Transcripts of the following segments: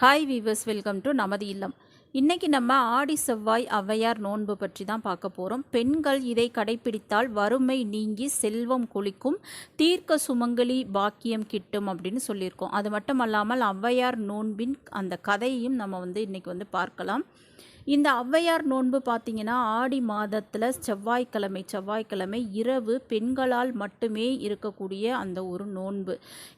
Hi viewers welcome to நமது இல்லம். இன்றைக்கி நம்ம ஆடி செவ்வாய் ஔவையார் நோன்பு பற்றி தான் பார்க்க போகிறோம் பெண்கள் இதை கடைப்பிடித்தால் வறுமை நீங்கி செல்வம் கொளிக்கும் தீர்க்க சுமங்கலி பாக்கியம் கிட்டும் அப்படின்னு சொல்லியிருக்கோம். அது மட்டும் அல்லாமல் ஔவையார் நோன்பின் அந்த கதையையும் நம்ம வந்து இன்றைக்கி வந்து பார்க்கலாம். இந்த ஔவையார் நோன்பு பார்த்தீங்கன்னா ஆடி மாதத்தில் செவ்வாய்க்கிழமை செவ்வாய்க்கிழமை இரவு பெண்களால் மட்டுமே இருக்கக்கூடிய அந்த ஒரு நோன்பு.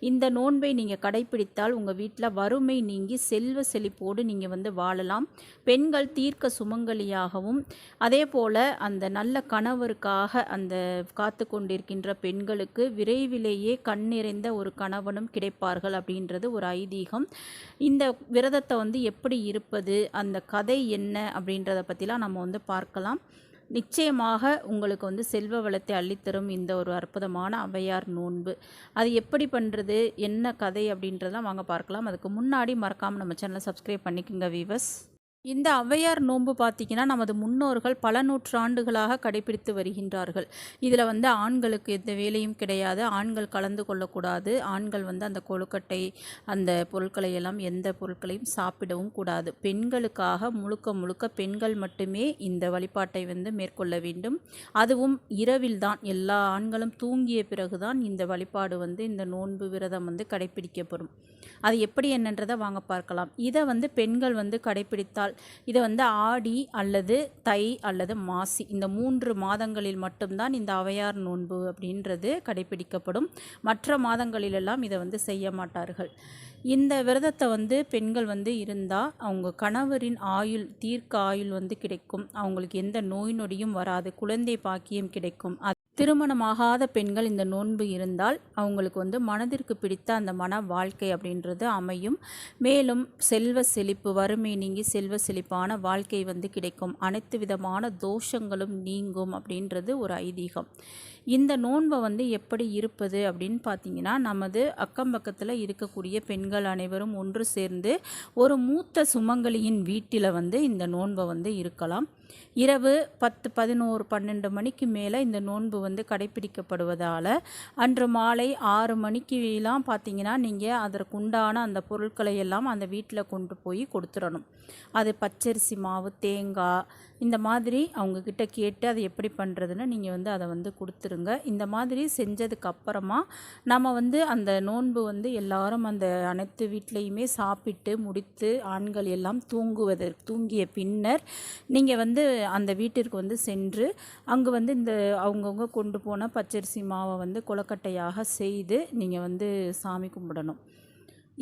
இந்த நோன்பை நீங்கள் கடைப்பிடித்தால் உங்கள் வீட்டில் வறுமை நீங்கி செல்வ செழிப்போடு நீங்கள் வந்து வாழலாம். பெண்கள் தீர்க்க சுமங்கலியாகவும் அதே போல் அந்த நல்ல கணவருக்காக அந்த காத்து கொண்டிருக்கின்ற பெண்களுக்கு விரைவிலேயே கண் நிறைந்த ஒரு கணவனும் கிடைப்பார்கள் அப்படின்றது ஒரு ஐதீகம். இந்த விரதத்தை வந்து எப்படி இருப்பது அந்த கதை என்ன அப்படின்றத பற்றிலாம் நம்ம வந்து பார்க்கலாம். நிச்சயமாக உங்களுக்கு வந்து செல்வ வளத்தை அள்ளித்தரும் இந்த ஒரு அற்புதமான அவையார் நோன்பு. அது எப்படி பண்ணுறது என்ன கதை அப்படின்றதெல்லாம் வாங்க பார்க்கலாம். அதுக்கு முன்னாடி மறக்காமல் நம்ம சேனலை சப்ஸ்கிரைப் பண்ணிக்கோங்க வீவர்ஸ் இந்த ஔவையார் நோன்பு பார்த்திங்கன்னா நமது முன்னோர்கள் பல நூற்றாண்டுகளாக கடைபிடித்து வருகின்றார்கள். இதில் வந்து ஆண்களுக்கு எந்த வேலையும் கிடையாது. ஆண்கள் கலந்து கொள்ளக்கூடாது. ஆண்கள் வந்து அந்த கொழுக்கட்டை அந்த பொருட்களை எல்லாம் எந்த பொருட்களையும் சாப்பிடவும் கூடாது. பெண்களுக்காக முழுக்க முழுக்க பெண்கள் மட்டுமே இந்த வழிபாட்டை வந்து மேற்கொள்ள வேண்டும். அதுவும் இரவில் தான். எல்லா ஆண்களும் தூங்கிய பிறகுதான் இந்த வழிபாடு வந்து இந்த நோன்பு விரதம் வந்து கடைபிடிக்கப்படும். அது எப்படி என்னன்றதை வாங்க பார்க்கலாம். இதை வந்து பெண்கள் வந்து கடைபிடித்தால் இதை வந்து ஆடி அல்லது தை அல்லது மாசி இந்த மூன்று மாதங்களில் மட்டும்தான் இந்த அவையார் நோன்பு அப்படின்றது கடைபிடிக்கப்படும். மற்ற மாதங்களிலெல்லாம் இதை வந்து செய்ய மாட்டார்கள். இந்த விரதத்தை வந்து பெண்கள் வந்து இருந்தால் அவங்க கணவரின் ஆயுள் தீர்க்க ஆயுள் வந்து கிடைக்கும். அவங்களுக்கு எந்த நோய் நொடியும் வராது. குழந்தை பாக்கியம் கிடைக்கும். திருமணமாகாத பெண்கள் இந்த நோன்பு இருந்தால் அவங்களுக்கு வந்து மனதிற்கு பிடித்த அந்த மன வாழ்க்கை அப்படின்றது அமையும். மேலும் செல்வ செழிப்பு வறுமை நீங்கி செல்வ செழிப்பான வாழ்க்கை வந்து கிடைக்கும். அனைத்து விதமான தோஷங்களும் நீங்கும் அப்படின்றது ஒரு ஐதீகம். இந்த நோன்பை வந்து எப்படி இருப்பது அப்படின்னு பார்த்தீங்கன்னா நமது அக்கம் பக்கத்தில் இருக்கக்கூடிய பெண்கள் அனைவரும் ஒன்று சேர்ந்து ஒரு மூத்த சுமங்கலியின் வீட்டில் வந்து இந்த நோன்பை வந்து இருக்கலாம். இரவு பத்து பதினோரு பன்னெண்டு மணிக்கு மேலே இந்த நோன்பு வந்து வந்து கடைபிடிக்கப்படுவதால் அன்று மாலை ஆறு மணிக்குலாம் பார்த்தீங்கன்னா நீங்கள் அதற்கு உண்டான அந்த பொருட்களை எல்லாம் அந்த வீட்டில் கொண்டு போய் கொடுத்துடணும். அது பச்சரிசி மாவு தேங்காய் இந்த மாதிரி அவங்கக்கிட்ட கேட்டு அதை எப்படி பண்ணுறதுன்னு நீங்கள் வந்து அதை வந்து கொடுத்துருங்க. இந்த மாதிரி செஞ்சதுக்கு அப்புறமா நம்ம வந்து அந்த நோன்பு வந்து எல்லாரும் அந்த அனைத்து வீட்லேயுமே சாப்பிட்டு முடித்து ஆண்கள் எல்லாம் தூங்குவதற்கு தூங்கிய பின்னர் நீங்கள் வந்து அந்த வீட்டிற்கு வந்து சென்று அங்கே வந்து இந்த அவங்கவுங்க கொண்டு போன பச்சரிசி மாவை வந்து கொலக்கட்டையாக செய்து நீங்கள் வந்து சாமி கும்பிடணும்.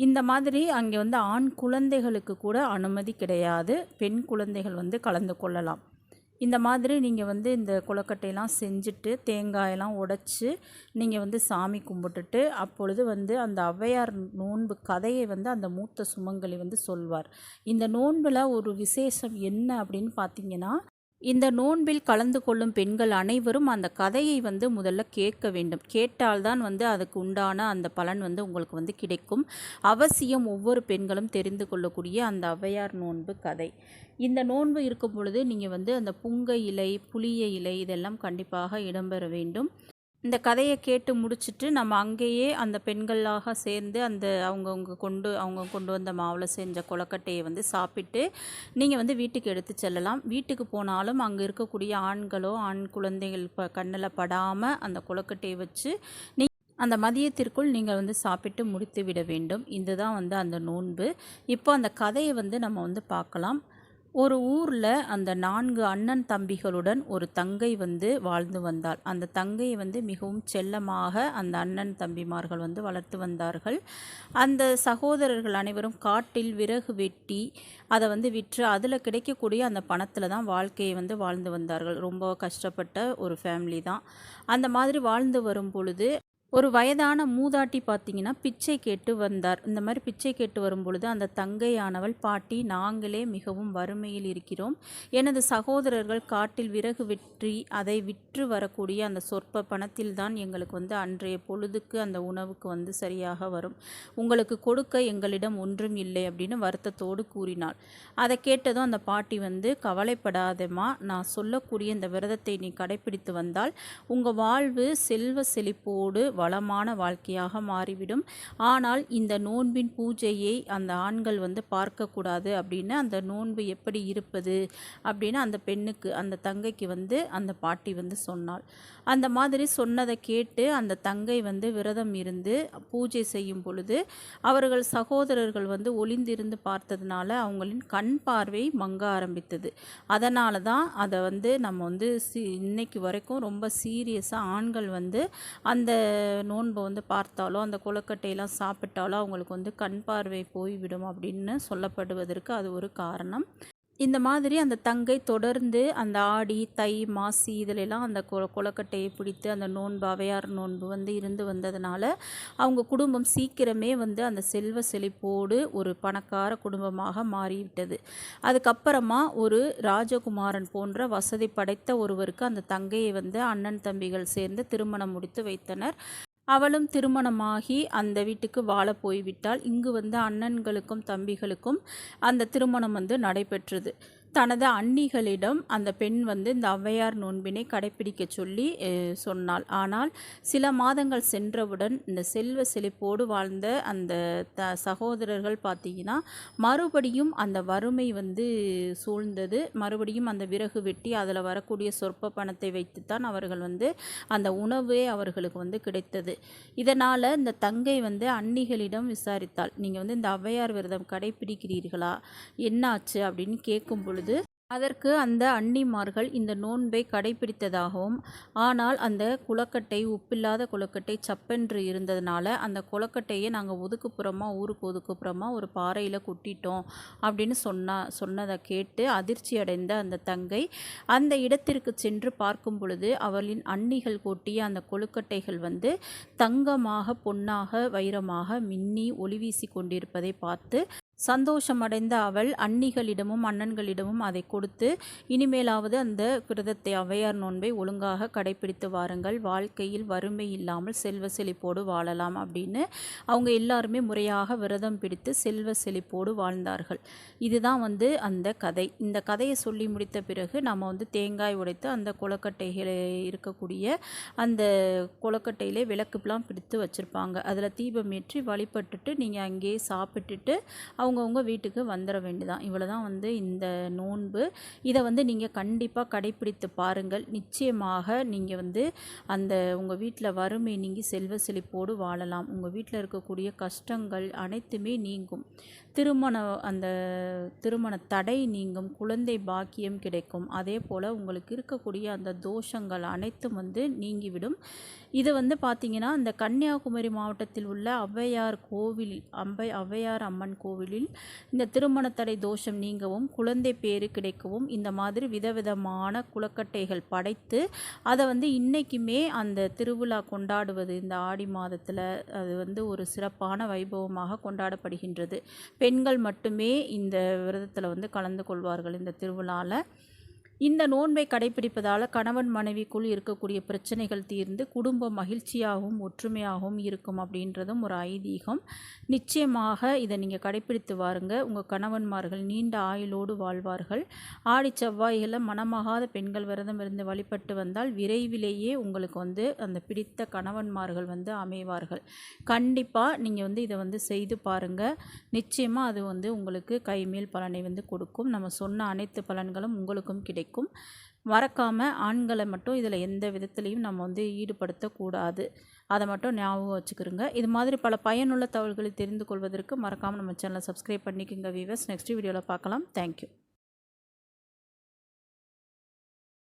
இந்த மாதிரி அங்கே வந்து ஆண் குழந்தைகளுக்கு கூட அனுமதி கிடையாது. பெண் குழந்தைகள் வந்து கலந்து கொள்ளலாம். இந்த மாதிரி நீங்கள் வந்து இந்த கொலக்கட்டையெல்லாம் செஞ்சுட்டு தேங்காயெல்லாம் உடைச்சி நீங்கள் வந்து சாமி கும்பிட்டுட்டு அப்பொழுது வந்து அந்த ஔவையார் நோன்பு கதையை வந்து அந்த மூத்த சுமங்கலி வந்து சொல்வார். இந்த நோன்பில் ஒரு விசேஷம் என்ன அப்படின்னு பார்த்தீங்கன்னா இந்த நோன்பில் கலந்து கொள்ளும் பெண்கள் அனைவரும் அந்த கதையை வந்து முதல்ல கேட்க வேண்டும். கேட்டால்தான் வந்து அதுக்கு உண்டான அந்த பலன் வந்து உங்களுக்கு வந்து கிடைக்கும். அவசியம் ஒவ்வொரு பெண்களும் தெரிந்து கொள்ளக்கூடிய அந்த ஔவையார் நோன்பு கதை. இந்த நோன்பு இருக்கும் பொழுது நீங்கள் வந்து அந்த புங்க இலை புளிய இலை இதெல்லாம் கண்டிப்பாக இடம்பெற வேண்டும். இந்த கதையை கேட்டு முடிச்சுட்டு நம்ம அங்கேயே அந்த பெண்களாக சேர்ந்து அந்த அவங்கவுங்க கொண்டு அவங்க கொண்டு வந்த மாவில் செஞ்ச கொலக்கட்டையை வந்து சாப்பிட்டு நீங்கள் வந்து வீட்டுக்கு எடுத்து செல்லலாம். வீட்டுக்கு போனாலும் அங்கே இருக்கக்கூடிய ஆண்களோ ஆண் குழந்தைகள் ப கண்ணில் படாமல் அந்த கொலக்கட்டையை வச்சு நீ அந்த மதியத்திற்குள் நீங்கள் வந்து சாப்பிட்டு முடித்து விட வேண்டும். இதுதான் வந்து அந்த நோன்பு. இப்போ அந்த கதையை வந்து நம்ம வந்து பார்க்கலாம். ஒரு ஊரில் அந்த நான்கு அண்ணன் தம்பிகளுடன் ஒரு தங்கை வந்து வாழ்ந்து வந்தாள். அந்த தங்கையை வந்து மிகவும் செல்லமாக அந்த அண்ணன் தம்பிமார்கள் வந்து வளர்த்து வந்தார்கள். அந்த சகோதரர்கள் அனைவரும் காட்டில் விறகு வெட்டி அதை வந்து விற்று அதில் கிடைக்கக்கூடிய அந்த பணத்தில் தான் வாழ்க்கையை வந்து வாழ்ந்து வந்தார்கள். ரொம்ப கஷ்டப்பட்ட ஒரு ஃபேமிலி தான். அந்த மாதிரி வாழ்ந்து வரும் பொழுது ஒரு வயதான மூதாட்டி பார்த்தீங்கன்னா பிச்சை கேட்டு வந்தார். இந்த மாதிரி பிச்சை கேட்டு வரும்பொழுது அந்த தங்கையானவள் பாட்டி நாங்களே மிகவும் வறுமையில் இருக்கிறோம். எனது சகோதரர்கள் காட்டில் விறகு வெற்றி அதை விற்று வரக்கூடிய அந்த சொற்ப பணத்தில் தான் எங்களுக்கு வந்து அன்றைய பொழுதுக்கு அந்த உணவுக்கு வந்து சரியாக வரும். உங்களுக்கு கொடுக்க எங்களிடம் ஒன்றும் இல்லை அப்படின்னு வருத்தத்தோடு கூறினாள். அதை கேட்டதும் அந்த பாட்டி வந்து கவலைப்படாதம்மா நான் சொல்லக்கூடிய இந்த விரதத்தை நீ கடைப்பிடித்து வந்தால் உங்கள் வாழ்வு செல்வ செழிப்போடு வளமான வாழ்க்கையாக மாறிவிடும். ஆனால் இந்த நோன்பின் பூஜையை அந்த ஆண்கள் வந்து பார்க்கக்கூடாது அப்படின்னு அந்த நோன்பு எப்படி இருப்பது அப்படின்னு அந்த பெண்ணுக்கு அந்த தங்கைக்கு வந்து அந்த பாட்டி வந்து சொன்னாள். அந்த மாதிரி சொன்னதை கேட்டு அந்த தங்கை வந்து விரதம் இருந்து பூஜை செய்யும் பொழுது அவர்கள் சகோதரர்கள் வந்து ஒளிந்திருந்து பார்த்ததுனால அவங்களின் கண் பார்வை மங்க ஆரம்பித்தது. அதனால தான் அதை வந்து நம்ம வந்து சி இன்னைக்கு வரைக்கும் ரொம்ப சீரியஸாக ஆண்கள் வந்து அந்த நோன்பை வந்து பார்த்தாலோ அந்த கொழுக்கட்டையெல்லாம் சாப்பிட்டாலோ அவங்களுக்கு வந்து கண் பார்வை போய்விடும் அப்படின்னு சொல்லப்படுவதற்கு அது ஒரு காரணம். இந்த மாதிரி அந்த தங்கை தொடர்ந்து அந்த ஆடி தை மாசி இதிலெல்லாம் அந்த கொ கொலக்கட்டையை பிடித்து அந்த நோன்பு அவையார் நோன்பு வந்து இருந்து வந்ததுனால அவங்க குடும்பம் சீக்கிரமே வந்து அந்த செல்வ செழிப்போடு ஒரு பணக்கார குடும்பமாக மாறிவிட்டது. அதுக்கப்புறமா ஒரு ராஜகுமாரன் போன்ற வசதி படைத்த ஒருவருக்கு அந்த தங்கையை வந்து அண்ணன் தம்பிகள் சேர்ந்து திருமணம் முடித்து வைத்தனர். அவளும் திருமணமாகி அந்த வீட்டுக்கு வாழ போய்விட்டால் இங்கு வந்து அண்ணன்களுக்கும் தம்பிகளுக்கும் அந்த திருமணம் வந்து நடைபெற்றது. தனது அண்ணிகளிடம் அந்த பெண் வந்து இந்த ஔவையார் நோன்பினை கடைப்பிடிக்க சொல்லி சொன்னாள். ஆனால் சில மாதங்கள் சென்றவுடன் இந்த செல்வ செழிப்போடு வாழ்ந்த அந்த த சகோதரர்கள் பார்த்தீங்கன்னா மறுபடியும் அந்த வறுமை வந்து சூழ்ந்தது. மறுபடியும் அந்த விறகு வெட்டி அதில் வரக்கூடிய சொற்ப பணத்தை வைத்துத்தான் அவர்கள் வந்து அந்த உணவே அவர்களுக்கு வந்து கிடைத்தது. இதனால் இந்த தங்கை வந்து அன்னிகளிடம் விசாரித்தாள். நீங்கள் வந்து இந்த ஔவையார் விரதம் கடைப்பிடிக்கிறீர்களா? என்னாச்சு? அப்படின்னு கேட்கும் பொழுது பொழுது அதற்கு அந்த அன்னிமார்கள் இந்த நோன்பை கடைபிடித்ததாகவும் ஆனால் அந்த குளக்கட்டை உப்பில்லாத குளக்கட்டை சப்பென்று இருந்ததுனால அந்த குளக்கட்டையை நாங்கள் ஒதுக்குப்புறமாக ஊருக்கு ஒதுக்குப்புறமா ஒரு பாறையில் கொட்டிட்டோம் அப்படின்னு சொன்னா சொன்னதை கேட்டு அதிர்ச்சி அடைந்த அந்த தங்கை அந்த இடத்திற்கு சென்று பார்க்கும் பொழுது அவளின் அன்னிகள் கொட்டிய அந்த கொழுக்கட்டைகள் வந்து தங்கமாக பொன்னாக வைரமாக மின்னி ஒளி வீசி கொண்டிருப்பதை பார்த்து சந்தோஷமடைந்த அவள் அன்னிகளிடமும் அண்ணன்களிடமும் அதை கொடுத்து இனிமேலாவது அந்த விரதத்தை அவையார் நோன்பை ஒழுங்காக கடைபிடித்து வாருங்கள். வாழ்க்கையில் வறுமை இல்லாமல் செல்வ செழிப்போடு வாழலாம் அப்படின்னு அவங்க எல்லாருமே முறையாக விரதம் பிடித்து செல்வ செழிப்போடு வாழ்ந்தார்கள். இதுதான் வந்து அந்த கதை. இந்த கதையை சொல்லி முடித்த பிறகு நம்ம வந்து தேங்காய் உடைத்து அந்த குளக்கட்டைகளை இருக்கக்கூடிய அந்த குளக்கட்டையிலே விளக்குப்பெலாம் பிடித்து வச்சுருப்பாங்க. அதில் தீபம் ஏற்றி வழிபட்டுட்டு நீங்கள் அங்கேயே சாப்பிட்டுட்டு அவங்க அவங்கவுங்க வீட்டுக்கு வந்துட வேண்டியதான் இவ்வளோ தான் வந்து இந்த நோன்பு. இதை வந்து நீங்கள் கண்டிப்பாக கடைப்பிடித்து பாருங்கள். நிச்சயமாக நீங்கள் வந்து அந்த உங்கள் வீட்டில் வறுமை நீங்கி செல்வ செழிப்போடு வாழலாம். உங்கள் வீட்டில் இருக்கக்கூடிய கஷ்டங்கள் அனைத்துமே நீங்கும். திருமண அந்த திருமண தடை நீங்கும். குழந்தை பாக்கியம் கிடைக்கும். அதே போல் உங்களுக்கு இருக்கக்கூடிய அந்த தோஷங்கள் அனைத்தும் வந்து நீங்கிவிடும். இது வந்து பார்த்திங்கன்னா இந்த கன்னியாகுமரி மாவட்டத்தில் உள்ள ஔவையார் கோவில் அம்பை ஔவையார் அம்மன் கோவிலில் இந்த திருமண தடை தோஷம் நீங்கவும் குழந்தை பேறு கிடைக்கவும் இந்த மாதிரி விதவிதமான குளக்கட்டைகள் படைத்து அதை வந்து இன்றைக்குமே அந்த திருவிழா கொண்டாடுவது இந்த ஆடி மாதத்தில் அது வந்து ஒரு சிறப்பான வைபவமாக கொண்டாடப்படுகின்றது. பெண்கள் மட்டுமே இந்த விரதத்தில் வந்து கலந்து கொள்வார்கள் இந்த திருவிழாவில் இந்த நோன்பை கடைபிடிப்பதால் கணவன் மனைவிக்குள் இருக்கக்கூடிய பிரச்சனைகள் தீர்ந்து குடும்பம் மகிழ்ச்சியாகவும் ஒற்றுமையாகவும் இருக்கும் அப்படின்றதும் ஒரு ஐதீகம். நிச்சயமாக இதை நீங்கள் கடைபிடித்து வாருங்க. உங்கள் கணவன்மார்கள் நீண்ட ஆயுளோடு வாழ்வார்கள். ஆடி செவ்வாய்களை மனமாகாத பெண்கள் விரதம் இருந்து வழிபட்டு வந்தால் விரைவிலேயே உங்களுக்கு வந்து அந்த பிடித்த கணவன்மார்கள் வந்து அமைவார்கள். கண்டிப்பாக நீங்கள் வந்து இதை வந்து செய்து பாருங்கள் நிச்சயமாக அது வந்து உங்களுக்கு கைமேல் பலனை வந்து கொடுக்கும். நம்ம சொன்ன அனைத்து பலன்களும் உங்களுக்கும் கிடைக்கும். கிடைக்கும். மறக்காமல் ஆண்களை மட்டும் இதில் எந்த விதத்துலேயும் நம்ம வந்து ஈடுபடுத்தக்கூடாது. அதை மட்டும் ஞாபகம் வச்சுக்கிறோங்க இது மாதிரி பல பயனுள்ள தகவல்களை தெரிந்து கொள்வதற்கு மறக்காமல் நம்ம சேனலை சப்ஸ்கிரைப் பண்ணிக்கோங்க வீவர்ஸ் நெக்ஸ்ட் வீடியோவில் பார்க்கலாம். தேங்க்யூ